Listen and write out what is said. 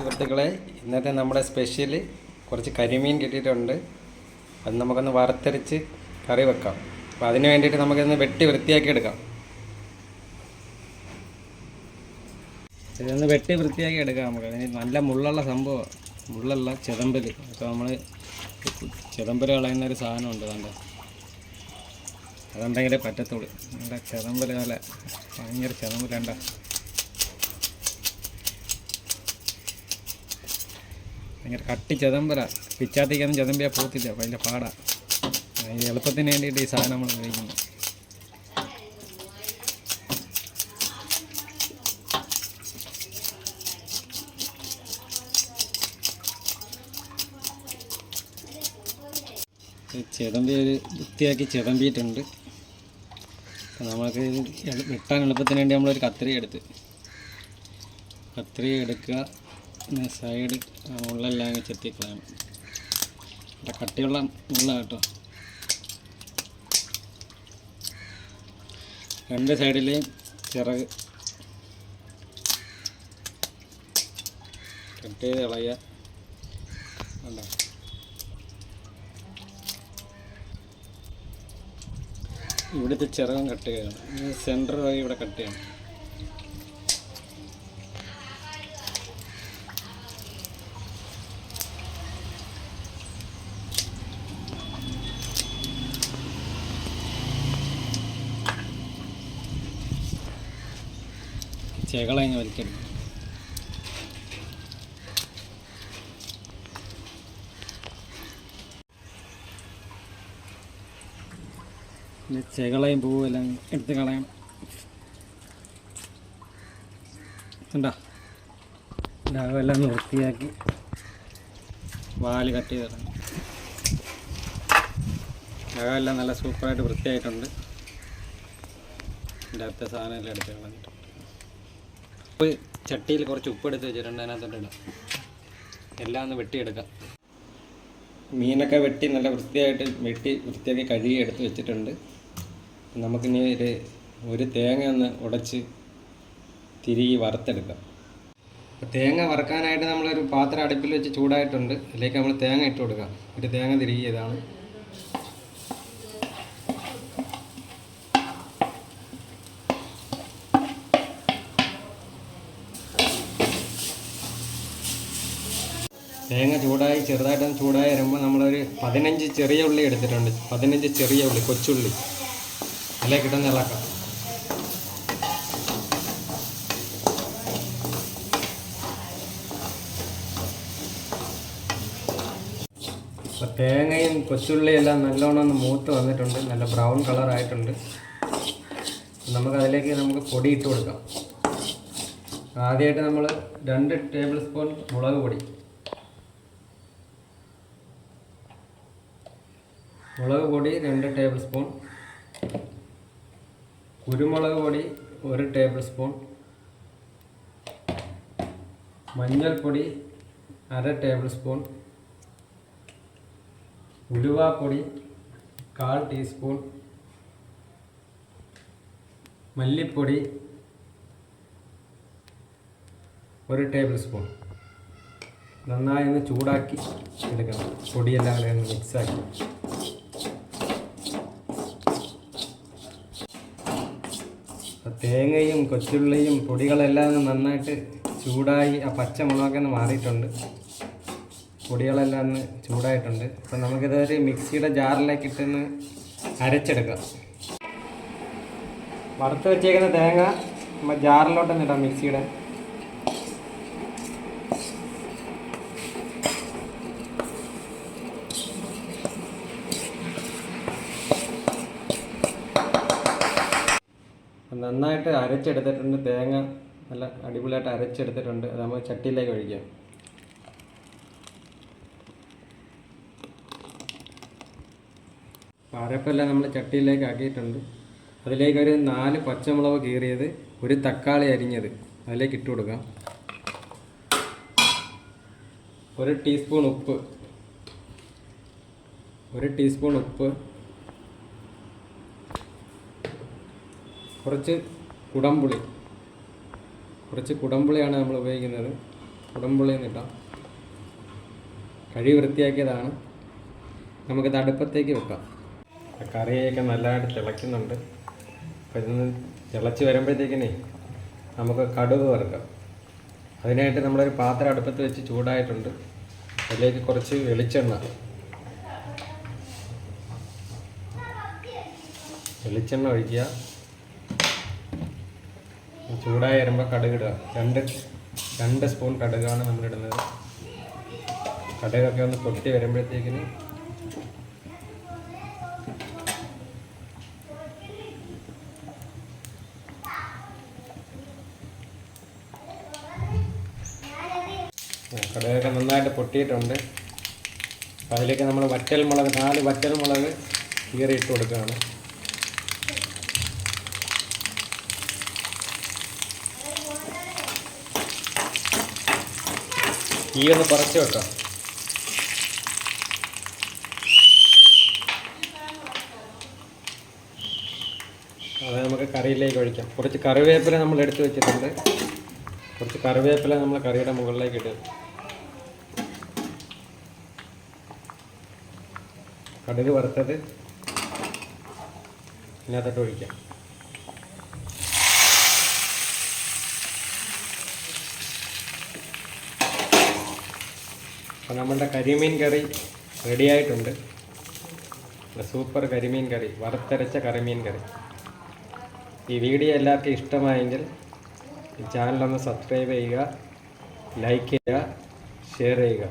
സുഹൃത്തുക്കളെ ഇന്നത്തെ നമ്മുടെ സ്പെഷ്യൽ കുറച്ച് കരിമീൻ കിട്ടിയിട്ടുണ്ട്. അത് നമുക്കൊന്ന് വറുത്തരച്ച് കറി വെക്കാം. അപ്പോൾ അതിന് വേണ്ടിയിട്ട് നമുക്കിന്ന് വെട്ടി വൃത്തിയാക്കി എടുക്കാം. ഇതൊന്ന് വെട്ടി വൃത്തിയാക്കി എടുക്കാം നമുക്ക്. അതിന് നല്ല മുള്ളുള്ള സംഭവം. മുള്ളല്ല ചിതമ്പൽ അപ്പോൾ നമ്മൾ ചിതമ്പൽ കളയുന്ന ഒരു സാധനമുണ്ട് കണ്ട? അതുണ്ടെങ്കിലേ പറ്റത്തുള്ളൂ. നമ്മുടെ ചിതമ്പൽ നല്ല ഭയങ്കര ചെതമ്പലുണ്ട ഭയങ്കര കട്ടി ചെതമ്പല പിച്ചാത്തേക്കൊന്നും ചെതമ്പിയാൽ പോത്തില്ല അപ്പം അതിന്റെ പാടാ. ഈ എളുപ്പത്തിന് വേണ്ടിയിട്ട് ഈ സാധനം നമ്മൾ ഉപയോഗിക്കുന്നു. ചെതമ്പി ഒരു വൃത്തിയാക്കി ചെതമ്പിയിട്ടുണ്ട്. നമുക്ക് വെട്ടാൻ എളുപ്പത്തിന് വേണ്ടി നമ്മളൊരു കത്രിക എടുത്ത്. കത്രിക എടുക്കുക. സൈഡ് ഉള്ളെല്ലാം അങ്ങ് ചെത്തിക്കളയണം ഇവിടെ കട്ടിയുള്ള ഉള്ള കേട്ടോ. രണ്ട് സൈഡിലെയും ചിറക്. കട്ട് ചെയ്ത് കളയുക. ഇവിടുത്തെ ചിറകും കട്ട് ചെയ്യണം. സെന്റർ വഴി ഇവിടെ കട്ട് ചെയ്യണം. ചെകളങ്ങ് വലിക്കണം ചെകളയും പൂവും എല്ലാം എടുത്ത് കളയാം ഉണ്ടോ ഒന്ന് വൃത്തിയാക്കി വാൽ കട്ട് ചെയ്ത് കളയണം ഡാവെല്ലാം നല്ല സൂപ്പറായിട്ട് വൃത്തിയായിട്ടുണ്ട്. ഇതിന്റെ അടുത്ത സാധനം എല്ലാം എടുത്ത് കളഞ്ഞിട്ടുണ്ട് ഉപ്പ് ചട്ടിയിൽ കുറച്ച് ഉപ്പ് എടുത്ത് വെച്ചിട്ടുണ്ട് അതിനകത്തോട്ട് ഇടാം. എല്ലാം ഒന്ന് വെട്ടിയെടുക്കാം. മീനൊക്കെ വെട്ടി നല്ല വൃത്തിയായിട്ട് വെട്ടി വൃത്തിയാക്കി കഴുകി എടുത്ത് വെച്ചിട്ടുണ്ട്. നമുക്കിനി ഒരു ഒരു തേങ്ങ ഒന്ന് ഉടച്ച് തിരികെ വറുത്തെടുക്കാം. തേങ്ങ വറുക്കാനായിട്ട് നമ്മളൊരു പാത്രം അടുപ്പിൽ വെച്ച് ചൂടായിട്ടുണ്ട്. അതിലേക്ക് നമ്മൾ തേങ്ങ ഇട്ട് കൊടുക്കാം. ഒരു തേങ്ങ തിരികെ ഇതാണ്. തേങ്ങ ചൂടായി ചെറുതായിട്ടൊന്ന് ചൂടായി വരുമ്പോൾ നമ്മളൊരു പതിനഞ്ച് ചെറിയ ഉള്ളി എടുത്തിട്ടുണ്ട്. പതിനഞ്ച് ചെറിയ ഉള്ളി കൊച്ചുള്ളി. അല്ലേ കിട്ടുന്ന ഇളക്കാം. അപ്പോൾ തേങ്ങയും കൊച്ചുള്ളിയും എല്ലാം നല്ലോണം ഒന്ന് മൂത്ത് വന്നിട്ടുണ്ട്. നല്ല ബ്രൗൺ കളർ ആയിട്ടുണ്ട്. നമുക്ക് അതിലേക്ക് നമുക്ക് പൊടി ഇട്ട് കൊടുക്കാം. ആദ്യമായിട്ട് നമ്മൾ രണ്ട് ടേബിൾ സ്പൂൺ മുളക് പൊടി. മുളക് പൊടി രണ്ട് ടേബിൾ സ്പൂൺ കുരുമുളക് പൊടി ഒരു ടേബിൾ സ്പൂൺ മഞ്ഞൾപ്പൊടി അര ടേബിൾ സ്പൂൺ ഉലുവാപ്പൊടി കാൽ ടീസ്പൂൺ മല്ലിപ്പൊടി ഒരു ടേബിൾ സ്പൂൺ നന്നായി ഒന്ന് ചൂടാക്കി എടുക്കണം. പൊടിയെല്ലാം കൂടെ മിക്സാക്കി തേങ്ങയും കൊച്ചുള്ളിയും പൊടികളെല്ലാം നന്നായിട്ട് ചൂടായി ആ പച്ചമുളകൊക്കെ ഒന്ന് മാറിയിട്ടുണ്ട്. പൊടികളെല്ലാം ഒന്ന് ചൂടായിട്ടുണ്ട്. അപ്പം നമുക്കിത് ഒരു മിക്സിയുടെ ജാറിലേക്ക് ഇട്ടൊന്ന് അരച്ചെടുക്കാം. വറുത്ത് വെച്ചേക്കുന്ന തേങ്ങ നമ്മൾ ജാറിലോട്ടൊന്ന് ഇടാം മിക്സിയുടെ. നന്നായിട്ട് അരച്ചെടുത്തിട്ടുണ്ട്. തേങ്ങ നല്ല അടിപൊളിയായിട്ട് അരച്ചെടുത്തിട്ടുണ്ട്. അത് നമ്മൾ ചട്ടിയിലേക്ക് ഒഴിക്കാം. അരപ്പെല്ലാം നമ്മൾ ചട്ടിയിലേക്ക് ആക്കിയിട്ടുണ്ട്. അതിലേക്ക് ഒരു നാല് പച്ചമുളക് കീറിയത് ഒരു തക്കാളി അരിഞ്ഞത് അതിലേക്ക് ഇട്ട് കൊടുക്കാം. ഒരു ടീസ്പൂൺ ഉപ്പ്. ഒരു ടീസ്പൂൺ ഉപ്പ്. കുറച്ച് കുടംപുളി. കുറച്ച് കുടംപുളിയാണ് നമ്മൾ ഉപയോഗിക്കുന്നത്. കുടംപുളി നിട്ടാം കഴി വൃത്തിയാക്കിയതാണ്. നമുക്കിത് അടുപ്പത്തേക്ക് വെക്കാം. കറിയൊക്കെ നല്ലതായിട്ട് തിളയ്ക്കുന്നുണ്ട്. അപ്പോൾ ഇതൊന്ന് തിളച്ച് വരുമ്പോഴത്തേക്കിനെ നമുക്ക് കടുക് വറുക്കാം. അതിനായിട്ട് നമ്മളൊരു പാത്രം അടുപ്പത്ത് വെച്ച് ചൂടായിട്ടുണ്ട്. അതിലേക്ക് കുറച്ച് വെളിച്ചെണ്ണ. വെളിച്ചെണ്ണ ഒഴിക്കുക. ചൂടായി വരുമ്പോൾ കടുക് ഇടുക. രണ്ട് രണ്ട് സ്പൂൺ കടുകാണ് നമ്മളിടുന്നത് കടുകൊക്കെ ഒന്ന് പൊട്ടി വരുമ്പോഴത്തേക്കിന് കടുകൊക്കെ നന്നായിട്ട് പൊട്ടിയിട്ടുണ്ട്. അതിലേക്ക് നമ്മൾ വറ്റൽ മുളക് നാല് വറ്റൽ മുളക് കീറി ഇട്ട് കൊടുക്കുകയാണ്. തീ ഒന്ന് പറച്ചു വെക്കാം. അത് നമുക്ക് കറിയിലേക്ക് ഒഴിക്കാം. കുറച്ച് കറിവേപ്പില നമ്മൾ എടുത്തു വെച്ചിട്ടുണ്ട്. കുറച്ച് കറിവേപ്പില നമ്മൾ കറിയുടെ മുകളിലേക്ക് ഇടും കടുക് വറുത്തത് ഇതിനകത്തോട്ട് ഒഴിക്കാം. അപ്പോൾ നമ്മളുടെ കരിമീൻ കറി റെഡിയായിട്ടുണ്ട് സൂപ്പർ കരിമീൻ കറി വറുത്തരച്ച കരിമീൻ കറി. ഈ വീഡിയോ എല്ലാവർക്കും ഇഷ്ടമായെങ്കിൽ ചാനലൊന്ന് സബ്സ്ക്രൈബ് ചെയ്യുക ലൈക്ക് ചെയ്യുക ഷെയർ ചെയ്യുക.